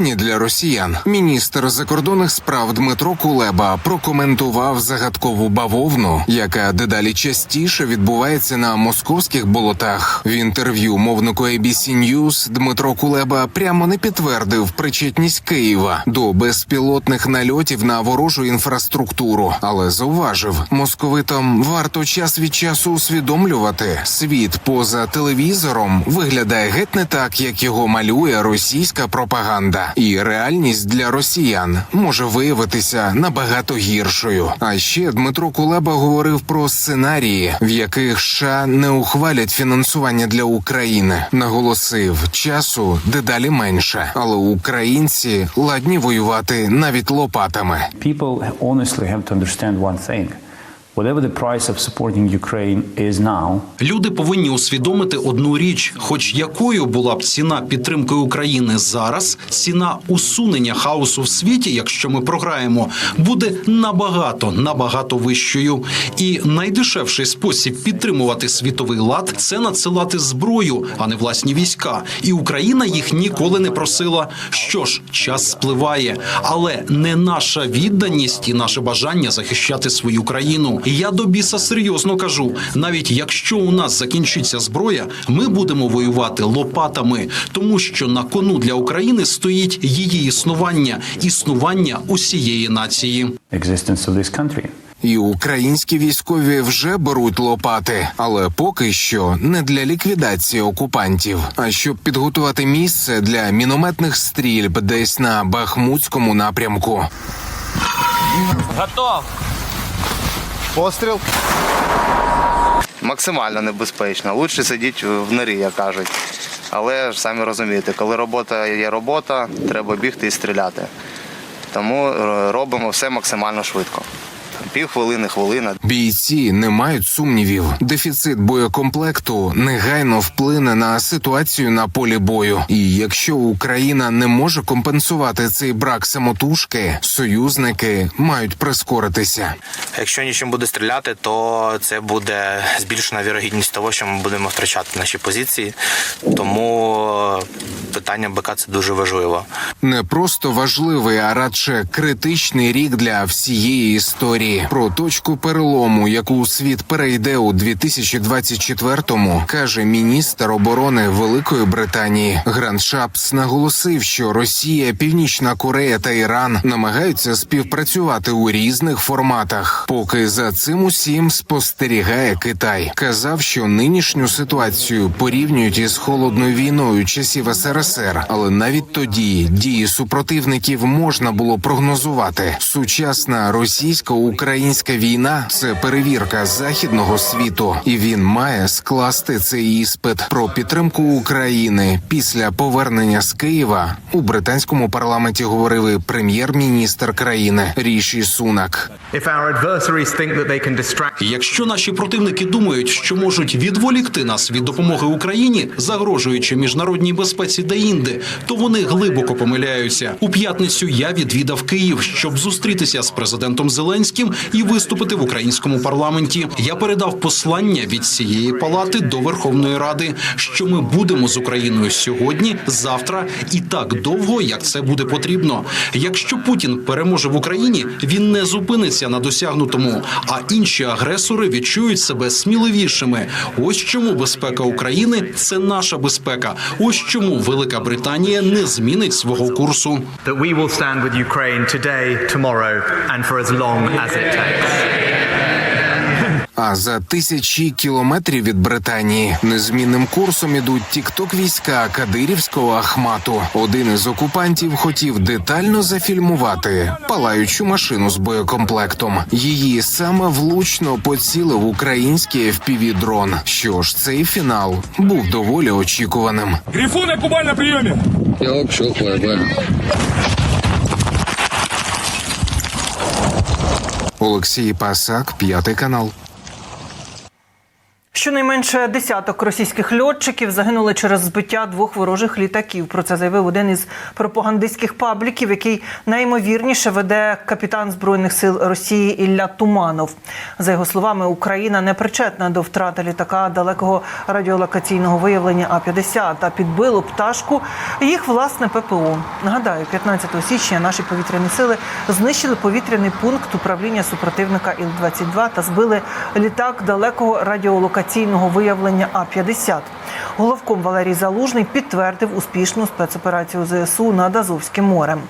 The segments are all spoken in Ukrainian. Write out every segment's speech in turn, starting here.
достатні для росіян. Міністр закордонних справ Дмитро Кулеба прокоментував загадкову бавовну, яка дедалі частіше відбувається на московських болотах. В інтерв'ю мовнику ABC News Дмитро Кулеба прямо не підтвердив причетність Києва до безпілотних нальотів на ворожу інфраструктуру, але зауважив, московитам варто час від часу усвідомлювати, світ поза телевізором виглядає геть не так, як його малює російська пропаганда, і реальність для росіян може виявитися набагато гіршою. А ще Дмитро Кулеба говорив про сценарії, в яких США не ухвалять фінансування для України. Наголосив, часу дедалі менше, але українці ладні воювати навіть лопатами. People honestly have. Люди повинні усвідомити одну річ: хоч якою була б ціна підтримки України зараз, ціна усунення хаосу в світі, якщо ми програємо, буде набагато набагато вищою. І найдешевший спосіб підтримувати світовий лад це надсилати зброю, а не власні війська. І Україна їх ніколи не просила. Що ж, час спливає, але не наша відданість і наше бажання захищати свою країну. Я до біса серйозно кажу: навіть якщо у нас закінчиться зброя, ми будемо воювати лопатами, тому що на кону для України стоїть її існування, існування усієї нації. І українські військові вже беруть лопати, але поки що не для ліквідації окупантів, а щоб підготувати місце для мінометних стрільб десь на Бахмутському напрямку. Готов. Постріл. Максимально небезпечно. Лучше сидіти в норі, як кажуть. Але ж самі розумієте, коли робота є робота, треба бігти і стріляти. Тому е, робимо все максимально швидко. Пів хвилини, хвилина. Бійці не мають сумнівів. Дефіцит боєкомплекту негайно вплине на ситуацію на полі бою. І якщо Україна не може компенсувати цей брак самотужки, союзники мають прискоритися. Якщо нічим буде стріляти, то це буде збільшена вірогідність того, що ми будемо втрачати наші позиції. Тому питання БК це дуже важливо. Не просто важливий, а радше критичний рік для всієї історії. Про точку перелому, яку світ перейде у 2024-му, каже міністр оборони Великої Британії. Грант Шапс наголосив, що Росія, Північна Корея та Іран намагаються співпрацювати у різних форматах. Поки за цим усім спостерігає Китай. Казав, що нинішню ситуацію порівнюють із холодною війною часів СРСР, але навіть тоді дії супротивників можна було прогнозувати. Сучасна російсько-українська війна це перевірка західного світу, і він має скласти цей іспит про підтримку України після повернення з Києва. У британському парламенті говорив і прем'єр-міністр країни Ріші Сунак. Якщо наші противники думають, що можуть відволікти нас від допомоги Україні, загрожуючи міжнародній безпеці де-інде, то вони глибоко помиляються. У п'ятницю я відвідав Київ, щоб зустрітися з президентом Зеленським і виступити в українському парламенті. Я передав послання від цієї палати до Верховної Ради, що ми будемо з Україною сьогодні, завтра і так довго, як це буде потрібно. Якщо Путін переможе в Україні, він не зупиниться на досягнутому, а інші агресори відчують себе сміливішими. Ось чому безпека України це наша безпека. Ось чому Велика Британія не змінить свого курсу. that we will stand with Ukraine today, tomorrow, and for as long as it takes. А за тисячі кілометрів від Британії незмінним курсом ідуть тікток війська Кадирівського Ахмату. Один із окупантів хотів детально зафільмувати палаючу машину з боєкомплектом. Її саме влучно поцілив український fpv дрон. Що ж, цей фінал був доволі очікуваним. Грифоны Кубань на приеме. Я вообще ФРБ. Олексій Пасак, п'ятий канал. Щонайменше десяток російських льотчиків загинули через збиття двох ворожих літаків. Про це заявив один із пропагандистських пабліків, який найімовірніше веде капітан збройних сил Росії Ілля Туманов. За його словами, Україна не причетна до втрати літака далекого радіолокаційного виявлення А 50 а підбило пташку їх власне ППО. Нагадаю, 15 січня наші повітряні сили знищили повітряний пункт управління супротивника Іл-22 та збили літак далекого радіолокаційного виявлення А-50. Головком Валерій Залужний підтвердив успішну спецоперацію ЗСУ над Азовським морем.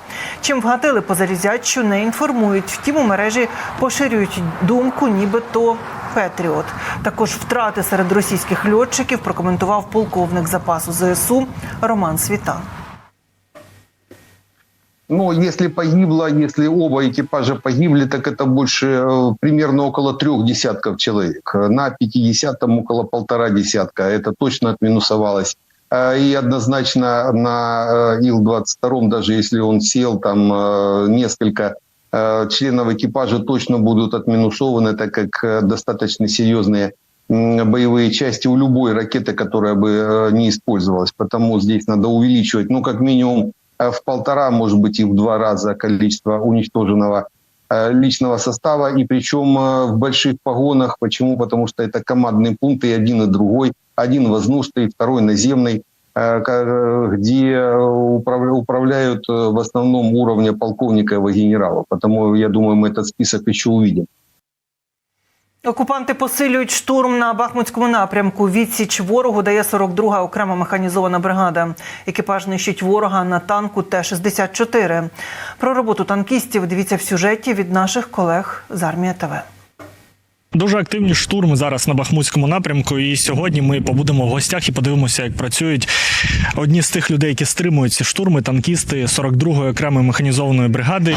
Чим вгатили по залізячу, не інформують. Втім, у мережі поширюють думку, нібито Петріот. Також втрати серед російських льотчиків прокоментував полковник запасу ЗСУ Роман Світан. Но если погибло, если оба экипажа погибли, так это больше э, примерно около трех десятков человек. На 50-м около полтора десятка. Это точно отминусовалось. А, И однозначно на э, Ил-22, даже если он сел, там э, несколько членов экипажа точно будут отминусованы, так как достаточно серьезные боевые части у любой ракеты, которая бы не использовалась. Потому здесь надо увеличивать, ну, как минимум, в полтора, может быть, и в два раза количество уничтоженного э, личного состава, и причем э, в больших погонах. Почему? Потому что это командные пункты, один и другой. Один воздушный, второй наземный, э, где э, управля- управляют э, в основном уровня полковника и генерала. Потому, я думаю, мы этот список еще увидим. Окупанти посилюють штурм на Бахмутському напрямку. Відсіч ворогу дає 42-га окрема механізована бригада. Екіпаж нищить ворога на танку Т-64. Про роботу танкістів дивіться в сюжеті від наших колег з армії ТВ. Дуже активні штурми зараз на Бахмутському напрямку. І сьогодні ми побудемо в гостях і подивимося, як працюють одні з тих людей, які стримують ці штурми, танкісти 42-ї окремої механізованої бригади.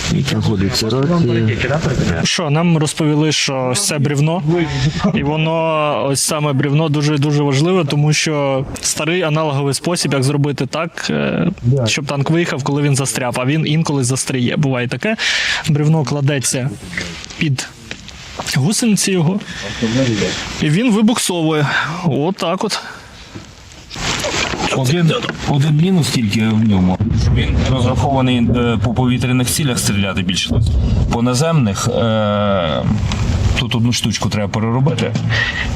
Що нам розповіли, що це брівно, і воно ось саме брівно дуже дуже важливе, тому що старий аналоговий спосіб, як зробити так, е, щоб танк виїхав, коли він застряв. А він інколи застряє. Буває таке. Брівно кладеться під гусениці його, і він вибуксовує. От так от. Один, один мінус тільки в ньому. Він розрахований е, по повітряних цілях стріляти більше. По наземних е, тут одну штучку треба переробити,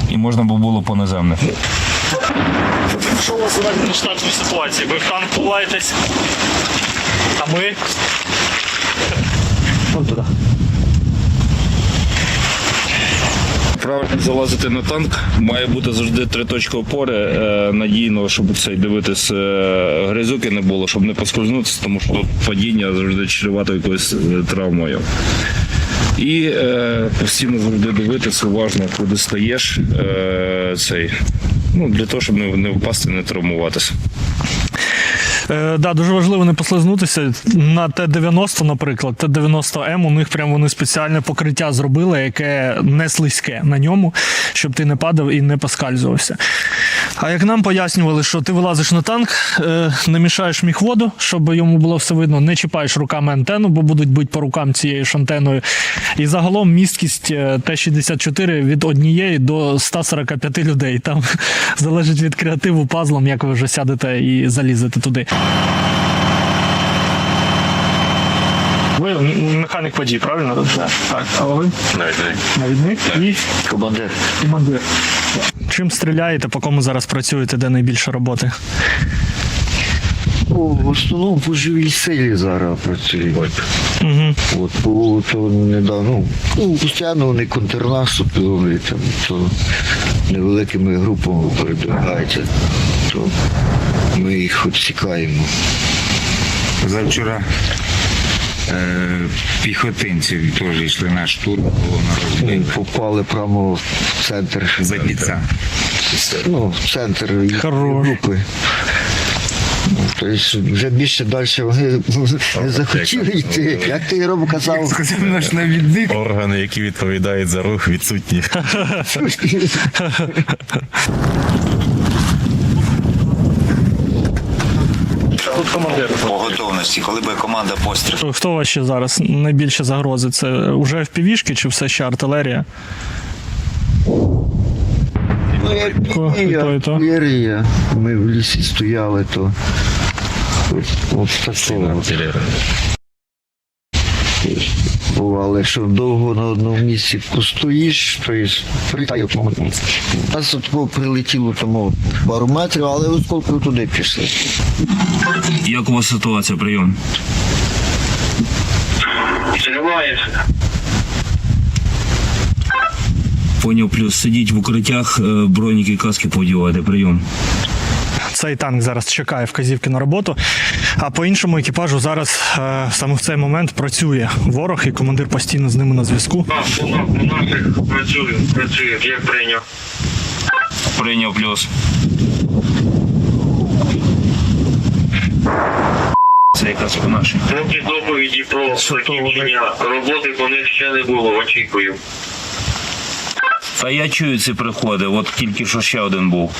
і можна би було по наземних. Що у вас в штатній ситуації? Ви в танк ховаєтесь, а ми. Правильно залазити на танк має бути завжди три точки опори е, надійно, щоб це дивитись е, гризуки не було, щоб не поскользнутися, тому що падіння завжди чревато якоюсь е, травмою. І е, постійно завжди дивитися уважно, куди стаєш е, цей. Ну, для того, щоб не, не впасти, не травмуватися. Е, да, дуже важливо не послизнутися. На Т-90, наприклад, Т-90М, у них прям вони спеціальне покриття зробили, яке не слизьке на ньому, щоб ти не падав і не поскальзувався. А як нам пояснювали, що ти вилазиш на танк, е, не мішаєш міхводу, щоб йому було все видно, не чіпаєш руками антенну, бо будуть бити по рукам цією ж антеною. І загалом місткість е, Т-64 від однієї до 145 людей. Там залежить від креативу пазлом, як ви вже сядете і залізете туди. Ви механік водій, правильно? Так. так. А ви? Навідник. Навідник і командир. Командир. Чим стріляєте, по кому зараз працюєте, де найбільше роботи? Ну, в основному по живій силі зараз працюють. Угу. От по то недавно. Ну, постійно вони контрнаступ роблять, там, то невеликими групами передвигаються, то ми їх відсікаємо. Завчора е, піхотинці теж йшли на штурм, було на Ми попали прямо в центр. Задниця. Ну, в центр Хорош. групи. Тобто вже більше далі вони не захотіли йти. Як ти Єрому казав? Наш навідник. Органи, які відповідають за рух, відсутні. По готовності, коли би команда постріл. Хто у вас ще зараз найбільше загрози? Це уже півішки чи все ще артилерія? Ко- і то, і то. Артилерія. Ми в лісі стояли, то от, от такого. Бувало, якщо довго на одному місці постоїш, то є прилітає. У нас от прилетіло тому пару метрів, але осколки туди пішли. Як у вас ситуація, прийом? Поняв, плюс сидіть в укриттях, е, броніки, каски подівати, прийом. Цей танк зараз чекає вказівки на роботу. А по іншому екіпажу зараз е, саме в цей момент працює ворог, і командир постійно з ними на зв'язку. Працюю, працюю, як прийняв. Прийняв плюс. Це якраз по нашій. Поки доповіді про закінчення роботи по них ще не було, очікую. Та я чую ці приходи, от тільки що ще один був.